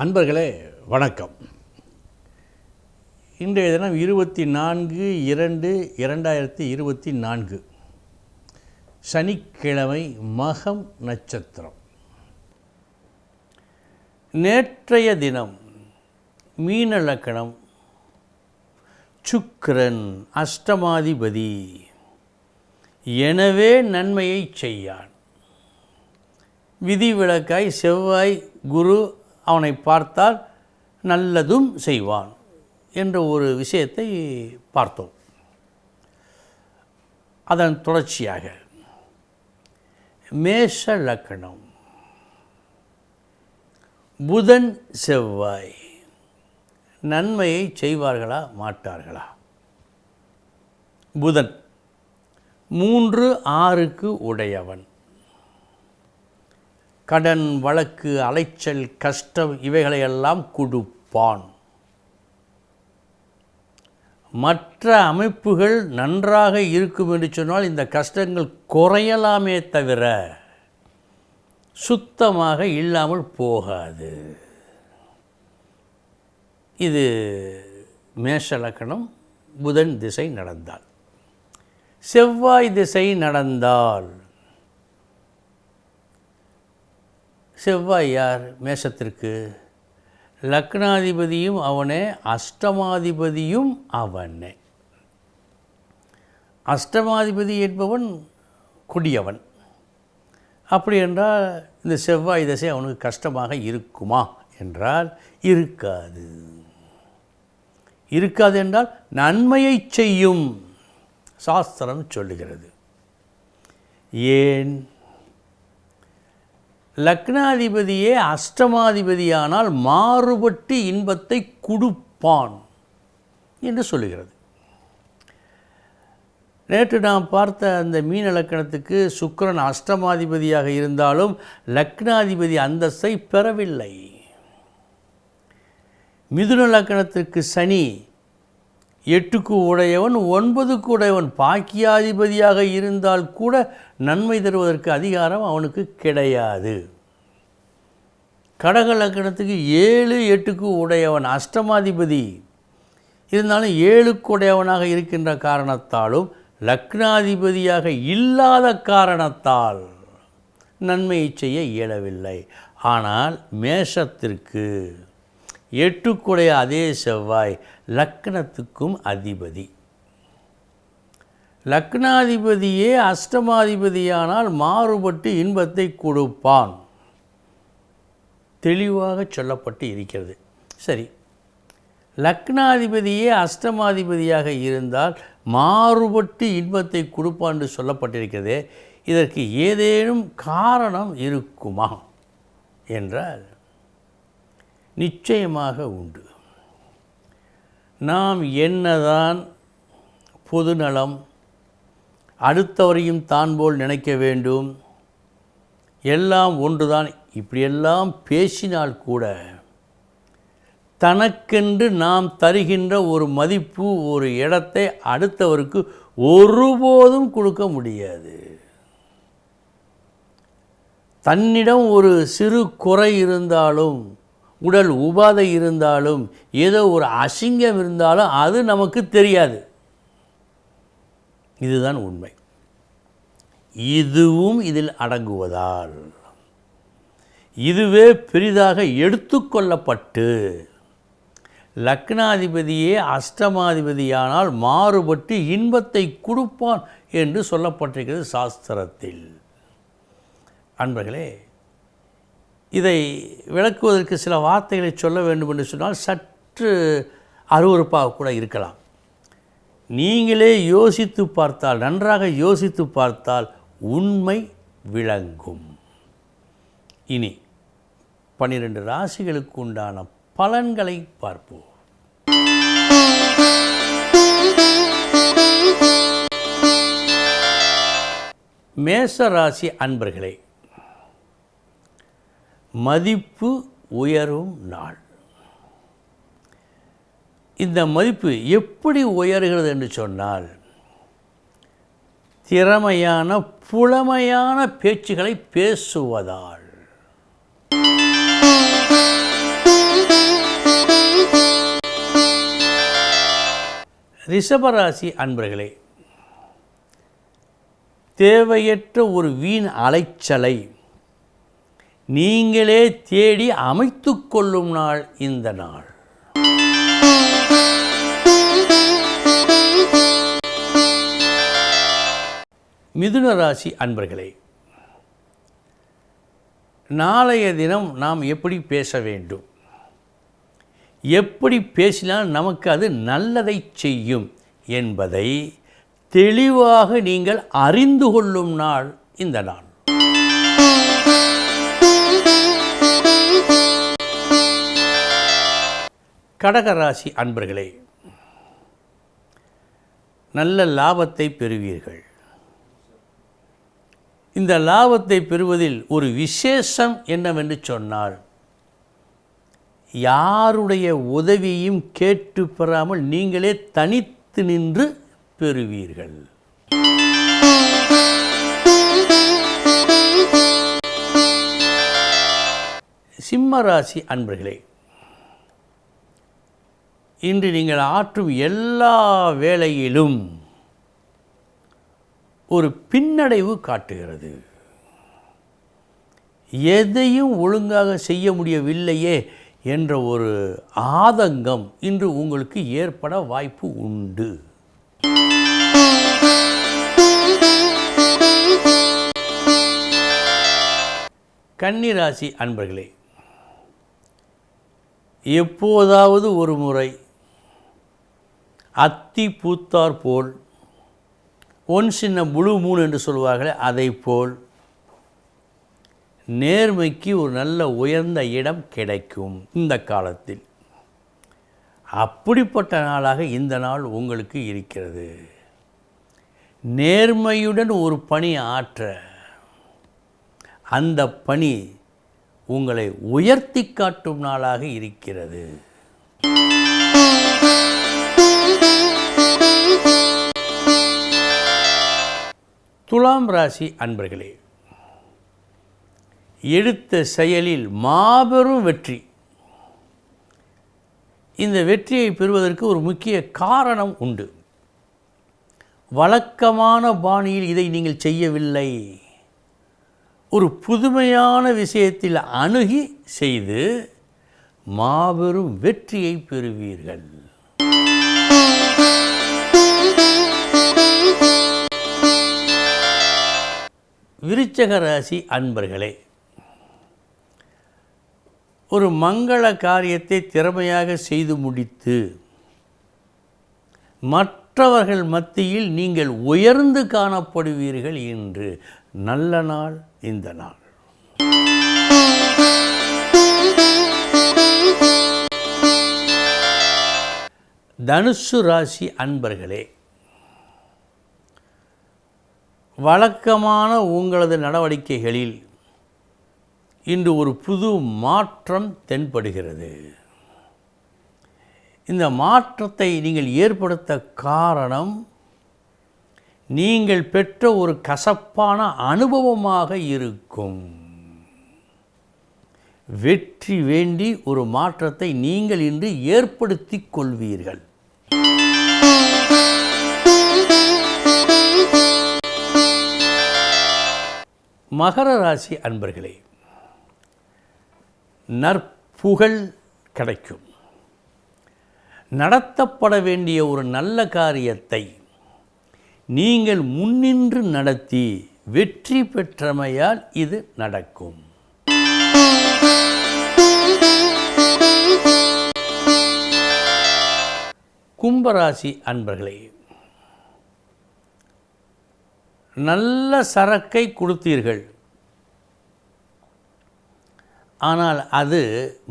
அன்பர்களே வணக்கம். இன்றைய தினம் இருபத்தி நான்கு இரண்டு இரண்டாயிரத்தி இருபத்தி நான்கு. சனிக்கிழமை மகம் நட்சத்திரம். நேற்றைய தினம் மீன லக்கணம் சுக்கரன் அஷ்டமாதிபதி எனவே நன்மையை செய்யான். விதிவிலக்காய் செவ்வாய் குரு அவனை பார்த்தால் நல்லதும் செய்வான் என்ற ஒரு விஷயத்தை பார்த்தோம். அதன் தொடர்ச்சியாக மேஷ லக்கணம் புதன் செவ்வாய் நன்மையை செய்வார்களா மாட்டார்களா? புதன் மூன்று ஆறுக்கு உடையவன். கடன் வழக்கு அலைச்சல் கஷ்டம் இவைகளையெல்லாம் கொடுப்பான். மற்ற அமைப்புகள் நன்றாக இருக்கும் என்று சொன்னால் இந்த கஷ்டங்கள் குறையலாமே தவிர சுத்தமாக இல்லாமல் போகாது. இது மேஷ லக்கணம் புதன் திசை நடந்தால். செவ்வாய் திசை நடந்தால் செவ்வாய் யார் மேஷத்திற்கு லக்னாதிபதியும் அவனே அஷ்டமாதிபதியும் அவனே. அஷ்டமாதிபதி என்பவன் கொடியவன். அப்படி என்றால் இந்த செவ்வாய் தசை அவனுக்கு கஷ்டமாக இருக்குமா? என்றால் இருக்காது. இருக்காது என்றால் நன்மையை செய்யும். சாஸ்திரம் சொல்லுகிறது. ஏன்? லக்னாதிபதியே அஷ்டமாதிபதியானால் மாறுபட்டு இன்பத்தை கொடுப்பான் என்று சொல்லுகிறது. நேற்று நாம் பார்த்த அந்த மீன லக்கணத்துக்கு சுக்கிரன் அஷ்டமாதிபதியாக இருந்தாலும் லக்னாதிபதி அந்தஸ்தை பெறவில்லை. மிதுன லக்கணத்திற்கு சனி எட்டுக்கு உடையவன் ஒன்பதுக்கு உடையவன். பாக்கியாதிபதியாக இருந்தால் கூட நன்மை தருவதற்கு அதிகாரம் அவனுக்கு கிடையாது. கடக லக்கணத்துக்கு ஏழு எட்டுக்கு உடையவன் அஷ்டமாதிபதி. இருந்தாலும் ஏழுக்கு உடையவனாக இருக்கின்ற காரணத்தாலும் லக்னாதிபதியாக இல்லாத காரணத்தால் நன்மையை செய்ய இயலவில்லை. ஆனால் மேஷத்திற்கு எட்டுக்குடைய அதே செவ்வாய் லக்னத்துக்கும் அதிபதி. லக்னாதிபதியே அஷ்டமாதிபதியானால் மாறுபட்டு இன்பத்தை கொடுப்பான். தெளிவாக சொல்லப்பட்டு இருக்கிறது. சரி. லக்னாதிபதியே அஷ்டமாதிபதியாக இருந்தால் மாறுபட்டு இன்பத்தை கொடுப்பான் என்று சொல்லப்பட்டிருக்கிறதே. இதற்கு ஏதேனும் காரணம் இருக்குமா? என்றால் நிச்சயமாக உண்டு. நாம் என்னதான் பொதுநலம் அடுத்தவரையும் தான் போல் நினைக்க வேண்டும். எல்லாம் ஒன்றுதான். இப்படியெல்லாம் பேசினால் கூட தனக்கென்று நாம் தருகின்ற ஒரு மதிப்பு ஒரு இடத்தை அடுத்தவருக்கு ஒருபோதும் கொடுக்க முடியாது. தன்னிடம் ஒரு சிறு குறை இருந்தாலும் உடல் உபாதை இருந்தாலும் ஏதோ ஒரு அசிங்கம் இருந்தாலும் அது நமக்கு தெரியாது. இதுதான் உண்மை. இதுவும் இதில் அடங்குவதால் இதுவே பெரிதாக எடுத்துக்கொள்ளப்பட்டு லக்னாதிபதியே அஷ்டமாதிபதியானால் மாறுபட்டு இன்பத்தை கொடுப்பான் என்று சொல்லப்பட்டிருக்கிறது சாஸ்திரத்தில். அன்பர்களே இதை விளக்குவதற்கு சில வார்த்தைகளை சொல்ல வேண்டும் என்று சொன்னால் சற்று அருவறுப்பாக கூட இருக்கலாம். நீங்களே யோசித்து பார்த்தால் நன்றாக யோசித்து பார்த்தால் உண்மை விளங்கும். இனி பன்னிரண்டு ராசிகளுக்கு உண்டான பலன்களை பார்ப்போம். மேச ராசி அன்பர்களே மதிப்பு உயரும் நாள். இந்த மதிப்பு எப்படி உயர்கிறது என்று சொன்னால் திறமையான புலமையான பேச்சுகளை பேசுவதால். ரிஷபராசி அன்பர்களே தேவையற்ற ஒரு வீண் அலைச்சலை நீங்களே தேடி அமைத்து கொள்ளும் நாள் இந்த நாள். மிதுன ராசி அன்பர்களே நாளைய தினம் நாம் எப்படி பேச வேண்டும்? எப்படி பேசினால் நமக்கு அது நல்லதை செய்யும் என்பதை தெளிவாக நீங்கள் அறிந்து கொள்ளும் நாள் இந்த நாள். கடகராசி அன்பர்களே நல்ல லாபத்தை பெறுவீர்கள். இந்த லாபத்தை பெறுவதில் ஒரு விசேஷம் என்னவென்று சொன்னால் யாருடைய உதவியும் கேட்டு பெறாமல் நீங்களே தனித்து நின்று பெறுவீர்கள். சிம்மராசி அன்பர்களே இன்று நீங்கள் ஆற்றும் எல்லா வேளையிலும் ஒரு பின்னடைவு காட்டுகிறது. எதையும் ஒழுங்காக செய்ய முடியவில்லையே என்ற ஒரு ஆதங்கம் இன்று உங்களுக்கு ஏற்பட வாய்ப்பு உண்டு. கன்னிராசி அன்பர்களே எப்போதாவது ஒரு முறை அத்தி பூத்தார் போல் ஒன் சின்ன முழு மூணு என்று சொல்வார்களே அதை போல் நேர்மைக்கு ஒரு நல்ல உயர்ந்த இடம் கிடைக்கும் இந்த காலத்தில். அப்படிப்பட்ட நாளாக இந்த நாள் உங்களுக்கு இருக்கிறது. நேர்மையுடன் ஒரு பணி ஆற்ற அந்த பணி உங்களை உயர்த்தி காட்டும் நாளாக இருக்கிறது. துலாம் ராசி அன்பர்களே எடுத்த செயலில் மாபெரும் வெற்றி. இந்த வெற்றியை பெறுவதற்கு ஒரு முக்கிய காரணம் உண்டு. வழக்கமான பாணியில் இதை நீங்கள் செய்யவில்லை. ஒரு புதுமையான விஷயத்தில் அணுகி செய்து மாபெரும் வெற்றியை பெறுவீர்கள். விருச்சக ராசி அன்பர்களே ஒரு மங்கள காரியத்தை திறமையாக செய்து முடித்து மற்றவர்கள் மத்தியில் நீங்கள் உயர்ந்து காணப்படுவீர்கள் என்று நல்ல நாள் இந்த நாள். தனுசு ராசி அன்பர்களே வழக்கமான உங்களது நடவடிக்கைகளில் இன்று ஒரு புது மாற்றம் தென்படுகிறது. இந்த மாற்றத்தை நீங்கள் ஏற்படுத்த காரணம் நீங்கள் பெற்ற ஒரு கசப்பான அனுபவமாக இருக்கும். வெற்றி வேண்டி ஒரு மாற்றத்தை நீங்கள் இன்று ஏற்படுத்திக் கொள்வீர்கள். மகர ராசி அன்பர்களே நற்புகழ் கிடைக்கும். நடத்தப்பட வேண்டிய ஒரு நல்ல காரியத்தை நீங்கள் முன்னின்று நடத்தி வெற்றி பெற்றமையால் இது நடக்கும். கும்பராசி அன்பர்களே நல்ல சரக்கை கொடுத்தீர்கள். ஆனால் அது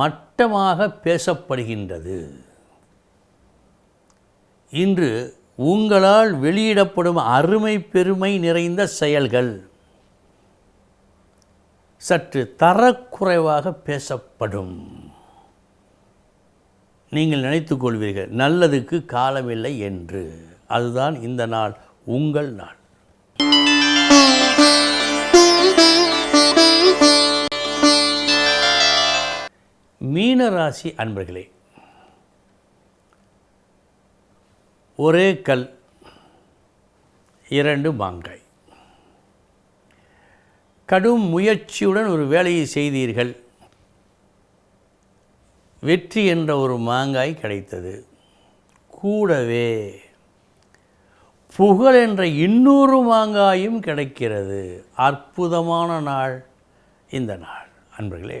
மட்டமாக பேசப்படுகின்றது. இன்று உங்களால் வெளியிடப்படும் அருமை பெருமை நிறைந்த செயல்கள் சற்று தரக்குறைவாக பேசப்படும். நீங்கள் நினைத்துக் கொள்வீர்கள் நல்லதுக்கு காலமில்லை என்று. அதுதான் இந்த நாள் உங்கள் நாள். மீனராசி அன்பர்களே ஒரே கல் இரண்டு மாங்காய் கடும் முயற்சியுடன் ஒரு வேலையை செய்தீர்கள். வெற்றி என்ற ஒரு மாங்காய் கிடைத்தது. கூடவே புகழ் என்ற இன்னொரு மாங்காயும் கிடைக்கிறது. அற்புதமான நாள் இந்த நாள் அன்பர்களே.